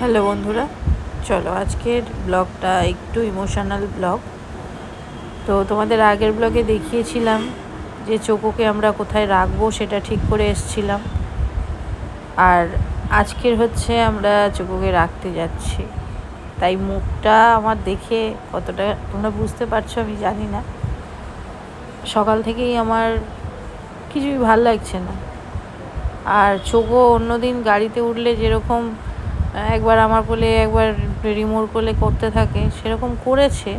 Hello বন্ধুরা, চলো আজকের ব্লগটা একটু ইমোশনাল ব্লগ। তো তোমাদের আগের ব্লগে দেখিয়েছিলাম যে চোকোকে আমরা কোথায় রাখব সেটা ঠিক করে এসছিলাম। আর আজকের হচ্ছে আমরা চোকোকে রাখতে যাচ্ছি। তাই মুখটা আমার দেখে কতটা তোমরা বুঝতে পারছ আমি জানি না। সকাল থেকেই আমার কিছুই ভালো লাগছে না। আর চোখও অন্যদিন গাড়িতে উঠলে যেরকম একবার আমার কোলে, একবার রিমোর কোলে করতে থাকে, সেরকম করেছে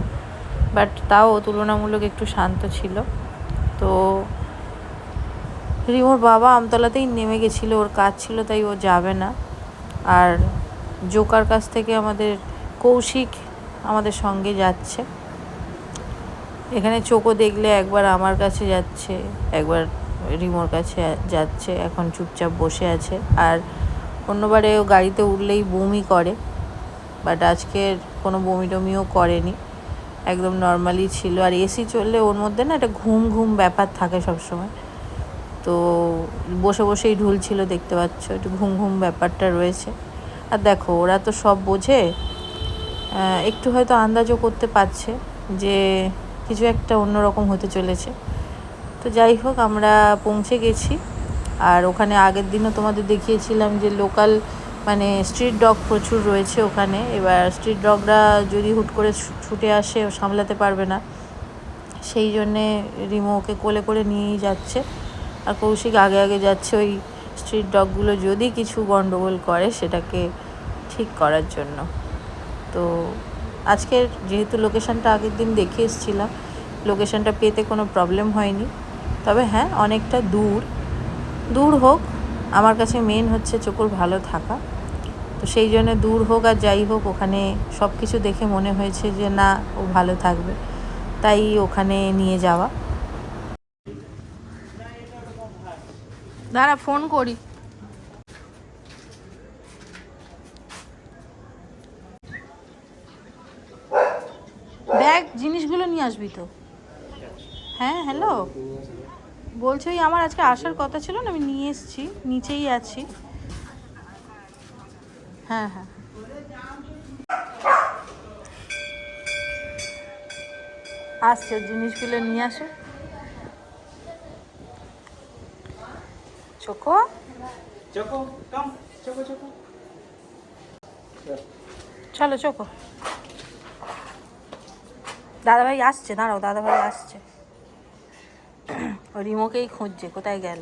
বাট তাও তুলনামূলক একটু শান্ত ছিল। তো রিমোর বাবা আমতলাতেই নেমে গেছিল, ওর কাজ ছিল, তাই ও যাবে না। আর জোকার কাছ থেকে আমাদের কৌশিক আমাদের সঙ্গে যাচ্ছে। এখানে চোখও দেখলে একবার আমার কাছে যাচ্ছে, একবার রিমোর কাছে যাচ্ছে, এখন চুপচাপ বসে আছে। আর অন্যবারে ও গাড়িতে উঠলেই বমি করে বাট আজকের কোনো বমি টমিও করেনি। একদম নর্মালি ছিল। আর এসি চললে ওর মধ্যে না একটা ঘুম ঘুম ব্যাপার থাকে সবসময়। তো বসে বসেই ঢুলছিল দেখতে পাচ্ছ, একটু ঘুম ঘুম ব্যাপারটা রয়েছে। আর দেখো, ওরা তো সব বোঝে একটু হয়তো আন্দাজও করতে পারছে যে কিছু একটা অন্যরকম হতে চলেছে। তো যাই হোক, আমরা পৌঁছে গেছি। আর ওখানে আগের দিনও তোমাদের দেখিয়েছিলাম যে লোকাল মানে স্ট্রিট ডগ প্রচুর রয়েছে ওখানে। এবার স্ট্রিট ডগরা যদি হুট করে ছুটে আসে সামলাতে পারবে না। সেই জন্যে রিমো ওকে কোলে করে নিয়েই যাচ্ছে। আর কৌশিক আগে আগে যাচ্ছে ওই স্ট্রিট ডগগুলো যদি কিছু গণ্ডগোল করে সেটাকে ঠিক করার জন্য। তো আজকের যেহেতু লোকেশানটা আগের দিন দেখে এসেছিলাম লোকেশানটা পেতে কোনো প্রবলেম হয়নি। তবে হ্যাঁ অনেকটা দূর। দূর হোক, আমার কাছে মেন হচ্ছে চোখর ভালো থাকা। তো সেই জন্য দূর হোক আর যাই হোক, ওখানে সব কিছু দেখে মনে হয়েছে যে না, ও ভালো থাকবে। তাই ওখানে নিয়ে যাওয়া। দাঁড়া ফোন করি। ব্যাগ জিনিসগুলো নিয়ে আসবি তো। হ্যাঁ হ্যালো বলছি ওই আমার আজকে আসার কথা ছিল না আমি নিয়ে এসেছি নিচেই আছি। হ্যাঁ হ্যাঁ। আসছে জিনিসগুলো নিয়ে আসো। চোখো। Choco, come. Choco, Choco. চলো চোখো। দাদাভাই আসছে দাঁড়াও দাদাভাই আসছে। রিমোকেই খুঁজছে কোথায় গেল?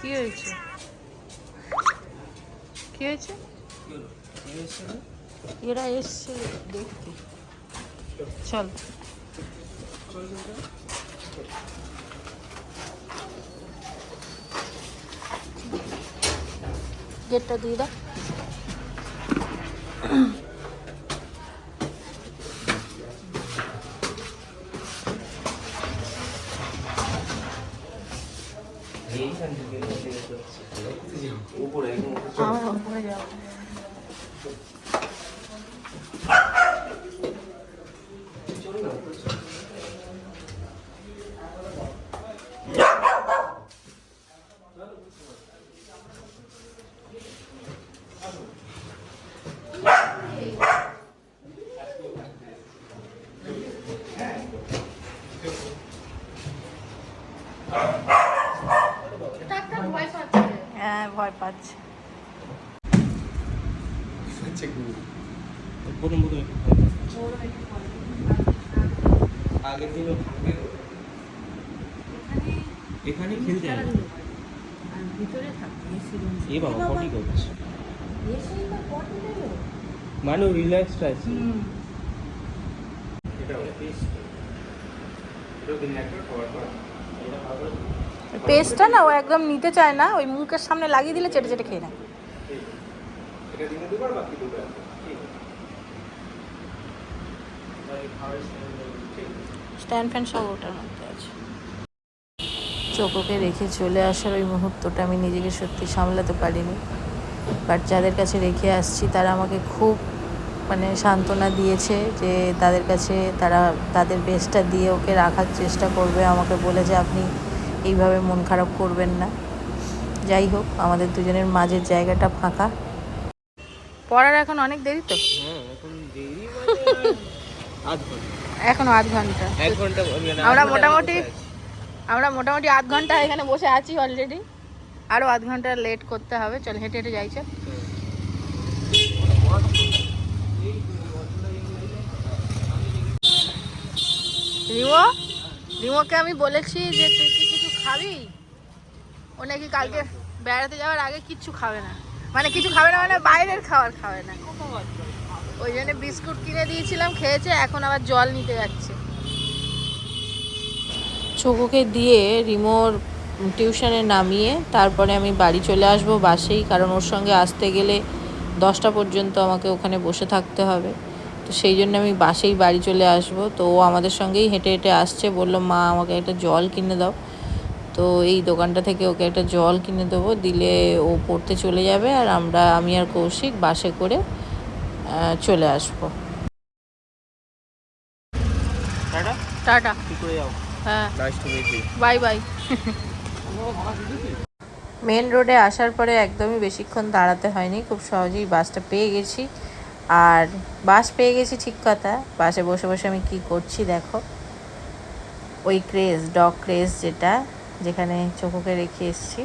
কি হয়েছে? কি হয়েছে? এরা এসছে দেখতে। চল। গেটটা দিয়ে দাও এইখান থেকে উপরে একদম উপরে। আমার উপরে যাও চলো না, উপরে চলো। হ্যাঁ আগের দিনও এখানে খেলতে হবে? ভিতরে এ। বাবা পটি করছে। মানে রিল্যাক্সড আছে। এটা হলো পেস্ট এটা দিন একটা কভার করা এটা পেস্টটা না ও একদম নিতে চায় না, ওই মুখের সামনে লাগিয়ে দিলে চেটে চেটে খেয়ে নেয়। স্ট্যান্ড ফ্যান চোখোকে রেখে চলে আসার ওই মুহূর্তটা আমি নিজেকে সত্যি সামলাতে পারিনি। বাট যাদের কাছে রেখে আসছি, তারা আমাকে খুব মানে সান্ত্বনা দিয়েছে যে তাদের কাছে তারা তাদের বেস্টটা দিয়ে ওকে রাখার চেষ্টা করবে। আমাকে বলেছে, আপনি এইভাবে মন খারাপ করবেন না। যাই হোক আমাদের দুজনের মাঝের জায়গাটা ফাঁকা। পড়ার এখন অনেক দেরি তো? হ্যাঁ এখন মানে আধ ঘণ্টা। এখনও আধ ঘণ্টা। আমরা মোটামুটি- আমরা মোটামুটি আধ ঘণ্টা এখানে বসে আছি অলরেডি আরও আধ ঘণ্টা লেট করতে হবে। চল হেঁটে হেঁটে যাইছে রিমো? রিমোকে আমি বলেছি যে তুই খাবি? ও নাকি কালকে বেড়াতে যাওয়ার আগে কিচ্ছু খাবে না। মানে কিছু খাবে না মানে বাইরের খাবার খাবে না। ওই জন্য বিস্কুট কিনে দিয়েছিলাম, খেয়েছে, এখন আবার জল নিতে যাচ্ছে। চোখোকে দিয়ে রিমোর টিউশনে নামিয়ে তারপরে আমি বাড়ি চলে আসব বাসেই, কারণ ওর সঙ্গে আসতে গেলে দশটা পর্যন্ত আমাকে ওখানে বসে থাকতে হবে। তো সেই জন্য আমি বাসেই বাড়ি চলে আসব। তো ও আমাদের সঙ্গেই হেঁটে হেঁটে আসছে, বলল, মা, আমাকে একটা জল কিনে দাও। তো এই দোকানটা থেকে ওকে একটা জল কিনে দেবো দিলে ও পড়তে চলে যাবে আর আমরা আমি আর কৌশিক বাসে করে চলে আসব। টাটা? হ্যাঁ। Nice to bye bye. Main রোডে আসার পরে একদমই বেশিক্ষণ দাঁড়াতে হয়নি খুব সহজেই বাসটা পেয়ে গেছি। আর বাস পেয়ে গেছি ঠিক কথা বাসে বসে বসে আমি কি করছি দেখো। ওই ক্রেজ ডগ ক্রেজ যেটা যেখানে চোখোকে রেখে এসেছি।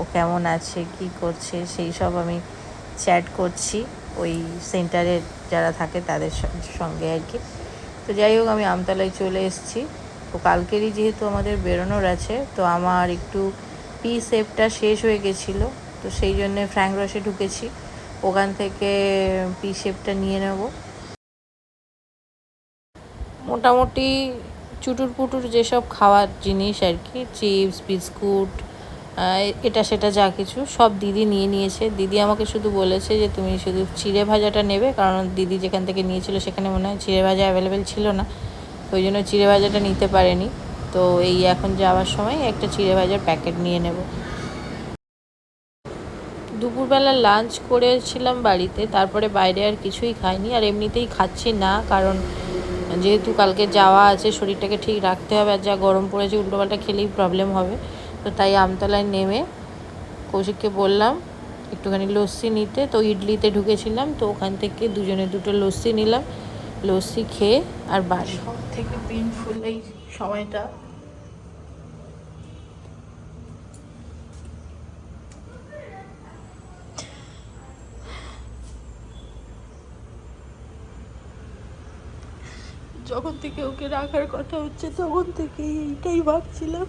ও কেমন আছে, কি করছে, সেই সব আমি চ্যাট করছি। ওই সেন্টারের যারা থাকে তাদের সঙ্গে আর কি। তো যাই হোক, আমি আমতলায় চলে এসেছি। তো কালকেরই যেহেতু আমাদের বেরোনোর আছে, তো আমার একটু পি সেপটা শেষ হয়ে গেছিল। তো সেই জন্যে ফ্র্যাঙ্ক রসে ঢুকেছি। ওখান থেকে পি শেপটা নিয়ে নেব। মোটামুটি চুটুর পুটুর যেসব খাওয়ার জিনিস আর কি, চিপস, বিস্কুট এটা সেটা যা কিছু, সব দিদি নিয়ে নিয়েছে। দিদি আমাকে শুধু বলেছে যে তুমি শুধু চিড়ে ভাজাটা নেবে, কারণ দিদি যেখান থেকে নিয়েছিল সেখানে মনে হয় চিড়ে ভাজা অ্যাভেলেবেল ছিল না ওই জন্য চিড়ে ভাজাটা নিতে পারেনি। তো এই এখন যাওয়ার সময় একটা চিড়ে ভাজার প্যাকেট নিয়ে নেব। দুপুরবেলা লাঞ্চ করেছিলাম বাড়িতে, তারপরে বাইরে আর কিছুই খাইনি, আর এমনিতেই খাচ্ছি না, কারণ যেহেতু কালকে যাওয়া আছে, শরীরটাকে ঠিক রাখতে হবে আর যা গরম পড়েছে, উল্টোপাল্টা খেলেই প্রবলেম হবে। তো তাই আমতলায় নেমে কৌশিককে বললাম, একটুখানি লস্যি নিতে। তো ইডলিতে ঢুকেছিলাম, তো ওখান থেকে দুজনে দুটো লস্যি নিলাম। লস্যি খেয়ে আর বাড়ি। সব থেকে পেনফুল এই সময়টা। যখন থেকে ওকে রাখার কথা হচ্ছে, তখন থেকে এইটাই ভাবছিলাম।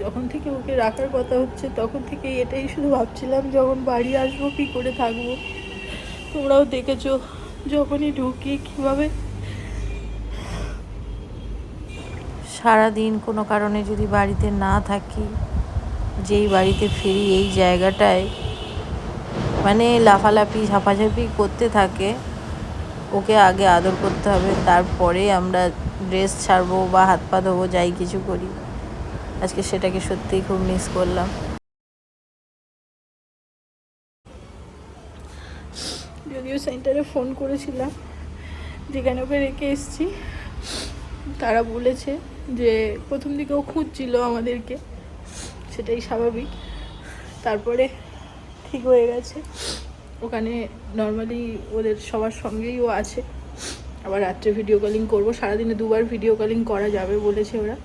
যখন থেকে ওকে রাখার কথা হচ্ছে, তখন থেকে এটাই শুধু ভাবছিলাম, যখন বাড়ি আসব, কী করে থাকব। তোমরাও দেখেছ, যখনই ঢুকি, কীভাবে সারাদিন কোনো কারণে যদি বাড়িতে না থাকি, যেই বাড়িতে ফিরি, এই জায়গাটায় মানে লাফালাফি, ঝাপাঝাপি করতে থাকে। ওকে আগে আদর করতে হবে, তারপরে আমরা ড্রেস ছাড়বো বা হাত পা ধোবো, যাই কিছু করি। আজকে সেটাকে সত্যিই খুব মিস করলাম। যদিও সেন্টারে ফোন করেছিলাম, যেখানে ওকে রেখে এসেছি, তারা বলেছে যে প্রথম দিকে ও খুঁজছিল আমাদেরকে, সেটাই স্বাভাবিক। তারপরে ঠিক হয়ে গেছে। ওখানে নর্মালি ওদের সবার সঙ্গেই ও আছে। আবার রাত্রে ভিডিও কলিং করব। সারাদিনে দুবার ভিডিও কলিং করা যাবে বলেছে ওরা।